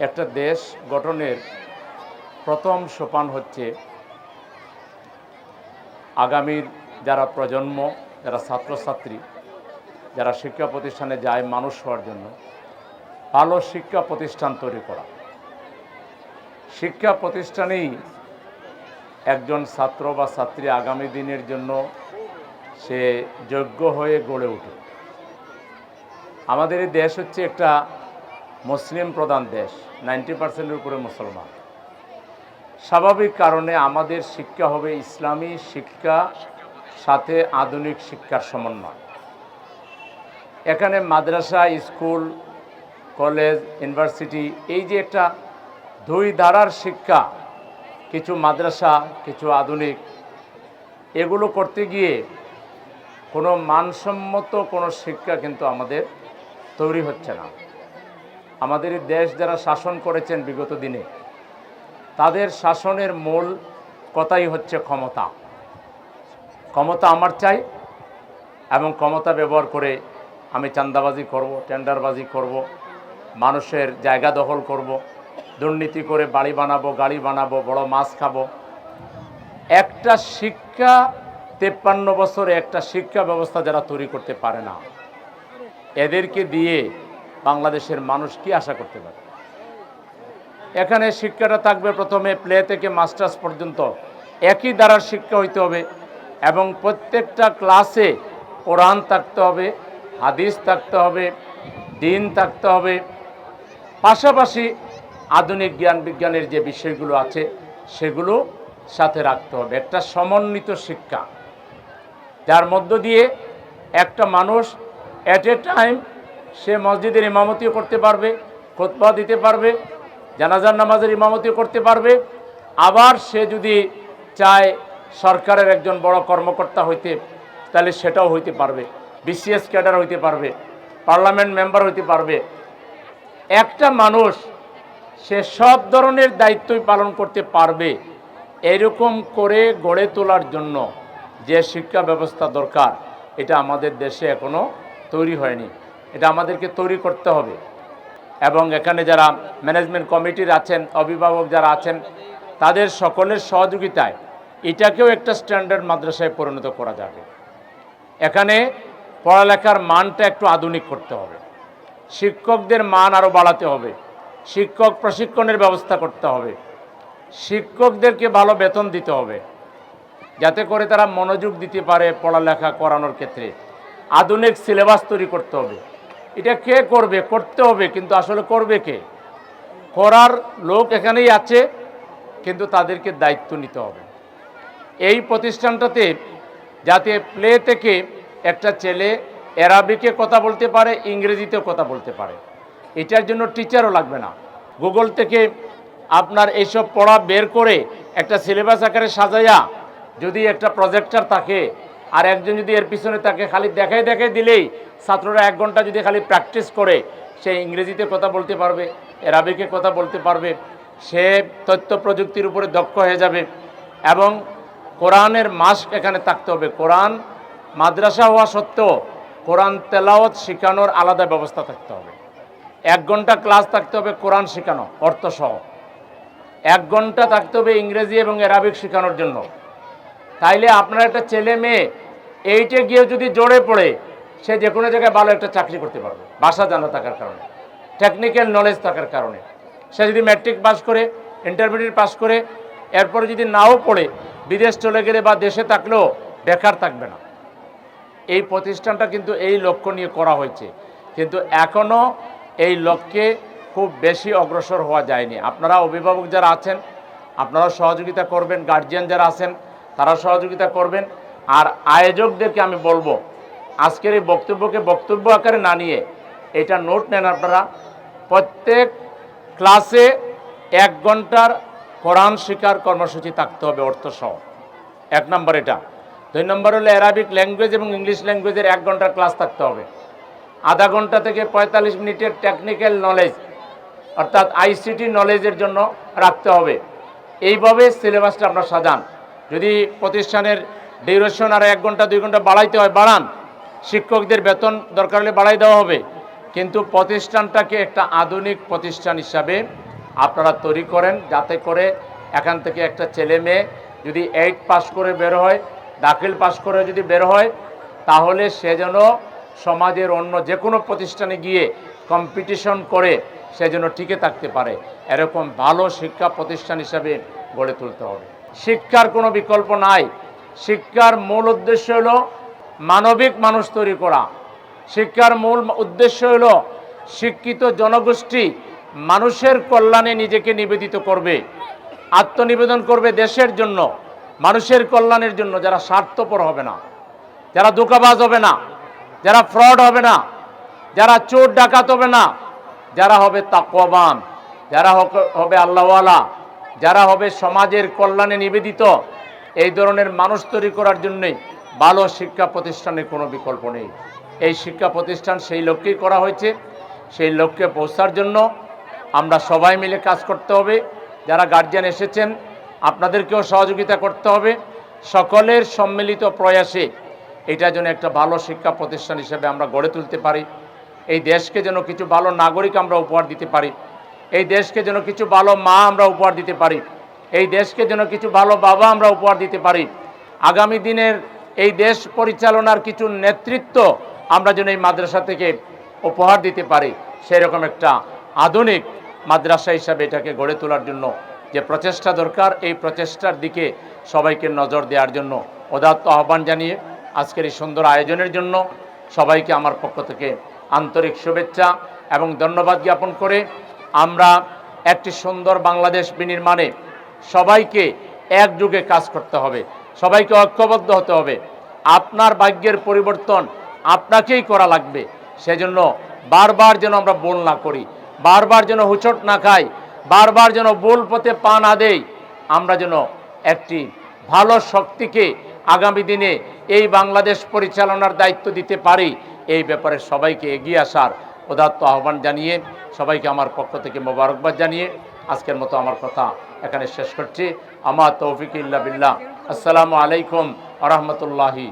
একটা দেশ গঠনের প্রথম সোপান হচ্ছে আগামীর যারা প্রজন্ম, যারা ছাত্রছাত্রী, যারা শিক্ষা প্রতিষ্ঠানে যায় মানুষ হওয়ার জন্য, ভালো শিক্ষা প্রতিষ্ঠান তৈরি করা। শিক্ষা প্রতিষ্ঠানেই একজন ছাত্র বা ছাত্রী আগামী দিনের জন্য সে যোগ্য হয়ে গড়ে ওঠে আমাদের এই দেশ হচ্ছে একটা মুসলিম প্রধান দেশ, নাইনটি পার্সেন্টের উপরে মুসলমান। স্বাভাবিক কারণে আমাদের শিক্ষা হবে ইসলামী শিক্ষা সাথে আধুনিক শিক্ষার সমন্বয়। এখানে মাদ্রাসা, স্কুল, কলেজ, ইউনিভার্সিটি, এই যে একটা দুই ধারার শিক্ষা, কিছু মাদ্রাসা, কিছু আধুনিক, এগুলো করতে গিয়ে কোনো মানসম্মত কোনো শিক্ষা কিন্তু আমাদের তৈরি হচ্ছে না। আমাদের দেশ যারা শাসন করেছেন বিগত দিনে, তাদের শাসনের মূল কথাই হচ্ছে ক্ষমতা। ক্ষমতা আমার চাই এবং ক্ষমতা ব্যবহার করে আমি চান্দাবাজি করব, টেন্ডারবাজি করব, মানুষের জায়গা দখল করব, দুর্নীতি করে বাড়ি বানাবো, গাড়ি বানাবো, বড় মাছ খাব। একটা শিক্ষা, তেপ্পান্ন বছরে একটা শিক্ষা ব্যবস্থা যারা তৈরি করতে পারে না, এদেরকে দিয়ে বাংলাদেশের মানুষ কি আশা করতে পারে? এখানে শিক্ষাটা থাকবে প্রথমে প্লে থেকে মাস্টার্স পর্যন্ত। একই দ্বারার শিক্ষা হইতে হবে এবং প্রত্যেকটা ক্লাসে কোরআন থাকতে হবে, হাদিস থাকতে হবে, দিন থাকতে হবে। পাশাপাশি আধুনিক জ্ঞান বিজ্ঞানের যে বিষয়গুলো আছে, সেগুলো সাথে রাখতে হবে। একটা সমন্বিত শিক্ষা, যার মধ্য দিয়ে একটা মানুষ অ্যাট এ টাইম সে মসজিদের ইমামতিও করতে পারবে, খোতবা দিতে পারবে, জানাজার নামাজের ইমামতিও করতে পারবে। আবার সে যদি চায় সরকারের একজন বড় কর্মকর্তা হইতে, তাহলে সেটাও হইতে পারবে। বিসিএস ক্যাডার হইতে পারবে, পার্লামেন্ট মেম্বার হইতে পারবে। একটা মানুষ সে সব ধরনের দায়িত্বই পালন করতে পারবে, এরকম করে গড়ে তোলার জন্য যে শিক্ষা ব্যবস্থা দরকার, এটা আমাদের দেশে এখনও তৈরি হয়নি। এটা আমাদেরকে তৈরি করতে হবে। এবং এখানে যারা ম্যানেজমেন্ট কমিটির আছেন, অভিভাবক যারা আছেন, তাদের সকলের সহযোগিতায় এটাকেও একটা স্ট্যান্ডার্ড মাদ্রাসায় পরিণত করা যাবে। এখানে পড়ালেখার মানটা একটু আধুনিক করতে হবে। শিক্ষকদের মান আরও বাড়াতে হবে। শিক্ষক প্রশিক্ষণের ব্যবস্থা করতে হবে। শিক্ষকদেরকে ভালো বেতন দিতে হবে। যাতে করে তারা মনোযোগ দিতে পারে পড়ালেখা করানোর ক্ষেত্রে। আধুনিক সিলেবাস তৈরি করতে হবে। এটা কে করবে? করতে হবে, কিন্তু আসলে করবে কে? করার লোক এখানেই আছে, কিন্তু তাদেরকে দায়িত্ব নিতে হবে। এই প্রতিষ্ঠানটাতে যাতে প্লে থেকে একটা ছেলে অ্যারাবিকে কথা বলতে পারে, ইংরেজিতেও কথা বলতে পারে। এটার জন্য টিচারও লাগবে না। গুগল থেকে আপনার এইসব পড়া বের করে একটা সিলেবাস আকারে সাজাইয়া যদি একটা প্রজেক্টার থাকে আর একজন যদি এর পিছনে তাকে খালি দেখাই দেখাই দিলেই ছাত্ররা এক ঘণ্টা যদি খালি প্র্যাকটিস করে, সে ইংরেজিতে কথা বলতে পারবে অ্যারাবিকে কথা বলতে পারবে, সে তথ্য প্রযুক্তির উপরে দক্ষ হয়ে যাবে এবং কোরআনের মাস্ক এখানে থাকতে হবে। কোরআন মাদ্রাসা হওয়া সত্ত্বেও কোরআন তেলাওয়াত শেখানোর আলাদা ব্যবস্থা থাকতে হবে। এক ঘণ্টা ক্লাস থাকতে হবে কোরআন শেখানো, অর্থসহ। এক ঘণ্টা থাকতে হবে ইংরেজি এবং অ্যারাবিক শেখানোর জন্য। তাইলে আপনার একটা ছেলে মেয়ে, এইটে গিয়ে যদি জোরে পড়ে, সে যে কোনো জায়গায় ভালো একটা চাকরি করতে পারবে। ভাষা জানা থাকার কারণে টেকনিক্যাল নলেজ থাকার কারণে। সে যদি ম্যাট্রিক পাস করে ইন্টারমিডিয়েট পাস করে, এরপরে যদি নাও পড়ে, বিদেশ চলে গেলে বা দেশে থাকলেও বেকার থাকবে না। এই প্রতিষ্ঠানটা কিন্তু এই লক্ষ্য নিয়ে করা হয়েছে। কিন্তু এখনও এই লক্ষ্যে খুব বেশি অগ্রসর হওয়া যায়নি। আপনারা অভিভাবক যারা আছেন, আপনারা সহযোগিতা করবেন গার্জিয়ান যারা আছেন তারা সহযোগিতা করবেন। আর আয়োজকদেরকে আমি বলব, আজকের এই বক্তব্যকে বক্তব্য আকারে না নিয়ে এটা নোট নেন আপনারা। প্রত্যেক ক্লাসে এক ঘণ্টার কোরআন শিকার কর্মসূচি থাকতে হবে অর্থসহ এক নম্বর এটা। দুই নম্বর হলো অ্যারাবিক ল্যাঙ্গুয়েজ এবং ইংলিশ ল্যাঙ্গুয়েজের এক ঘণ্টার ক্লাস থাকতে হবে। আধা ঘণ্টা থেকে পঁয়তাল্লিশ মিনিটের টেকনিক্যাল নলেজ অর্থাৎ আইসিটি নলেজের জন্য রাখতে হবে। এইভাবে সিলেবাসটা আপনার সাজান। যদি প্রতিষ্ঠানের ডিউরেশন আর এক ঘণ্টা, দুই ঘণ্টা বাড়াইতে হয়, বাড়ান। শিক্ষকদের বেতন দরকার হলে বাড়াই দেওয়া হবে। কিন্তু প্রতিষ্ঠানটাকে একটা আধুনিক প্রতিষ্ঠান হিসাবে আপনারা তৈরি করেন যাতে করে এখান থেকে একটা ছেলে মেয়ে যদি এইট পাস করে বের হয়, দাখিল পাস করে যদি বের হয়, তাহলে সে যেন সমাজের অন্য যে কোনো প্রতিষ্ঠানে গিয়ে কম্পিটিশন করে, সে যেন টিকে থাকতে পারে। এরকম ভালো শিক্ষা প্রতিষ্ঠান হিসাবে গড়ে তুলতে হবে। শিক্ষার কোনো বিকল্প নাই। শিক্ষার মূল উদ্দেশ্য হলো মানবিক মানুষ তৈরি করা। শিক্ষার মূল উদ্দেশ্য হলো শিক্ষিত জনগোষ্ঠী মানুষের কল্যাণে নিজেকে নিবেদিত করবে, আত্মনিবেদন করবে দেশের জন্য, মানুষের কল্যাণের জন্য। যারা স্বার্থপর হবে না, যারা দোকাবাজ হবে না, যারা ফ্রড হবে না, যারা চোর ডাকাত হবে না, যারা হবে তাকওয়াবান, যারা হবে আল্লাহওয়ালা যারা হবে সমাজের কল্যাণে নিবেদিত, এই ধরনের মানুষ তৈরি করার জন্যই ভালো শিক্ষা প্রতিষ্ঠানের কোনো বিকল্প নেই। এই শিক্ষা প্রতিষ্ঠান সেই লক্ষ্যেই করা হয়েছে। সেই লক্ষ্যে পৌঁছার জন্য আমরা সবাই মিলে কাজ করতে হবে। যারা গার্জিয়ান এসেছেন, আপনাদেরকেও সহযোগিতা করতে হবে। সকলের সম্মিলিত প্রয়াসে এটা যেন একটা ভালো শিক্ষা প্রতিষ্ঠান হিসেবে আমরা গড়ে তুলতে পারি। এই দেশকে যেন কিছু ভালো নাগরিক আমরা উপহার দিতে পারি। এই দেশকে যেন কিছু ভালো মা আমরা উপহার দিতে পারি। এই দেশকে যেন কিছু ভালো বাবা আমরা উপহার দিতে পারি। আগামী দিনের এই দেশ পরিচালনার কিছু নেতৃত্ব আমরা যেন এই মাদ্রাসা থেকে উপহার দিতে পারি। সেরকম একটা আধুনিক মাদ্রাসা হিসাবে এটাকে গড়ে তোলার জন্য যে প্রচেষ্টা দরকার, এই প্রচেষ্টার দিকে সবাইকে নজর দেওয়ার জন্য উদাত্ত আহ্বান জানিয়ে আজকের এই সুন্দর আয়োজনের জন্য সবাইকে আমার পক্ষ থেকে আন্তরিক শুভেচ্ছা এবং ধন্যবাদ জ্ঞাপন করে আমরা একটি সুন্দর বাংলাদেশ বিনির্মাণে সবাইকে একযুগে কাজ করতে হবে, সবাইকে ঐক্যবদ্ধ হতে হবে। আপনার ভাগ্যের পরিবর্তন আপনাকেই করা লাগবে, সেজন্য বারবার যেন আমরা বোল না করি, বারবার যেন হুচট না খাই, বারবার যেন বোল পথে পা না দেই, আমরা যেন একটি ভালো শক্তিকে আগামী দিনে এই বাংলাদেশ পরিচালনার দায়িত্ব দিতে পারি, এই ব্যাপারে সবাইকে এগিয়ে আসার উদাত্ত আহ্বান জানিয়ে সবাইকে আমার পক্ষ থেকে মোবারকবাদ জানিয়ে আজকের মতো আমার কথা এখানে শেষ করছি। আমার তৌফিক ইল্লা বিল্লাহ। আসসালামু আলাইকুম আ রহমতুল্লাহি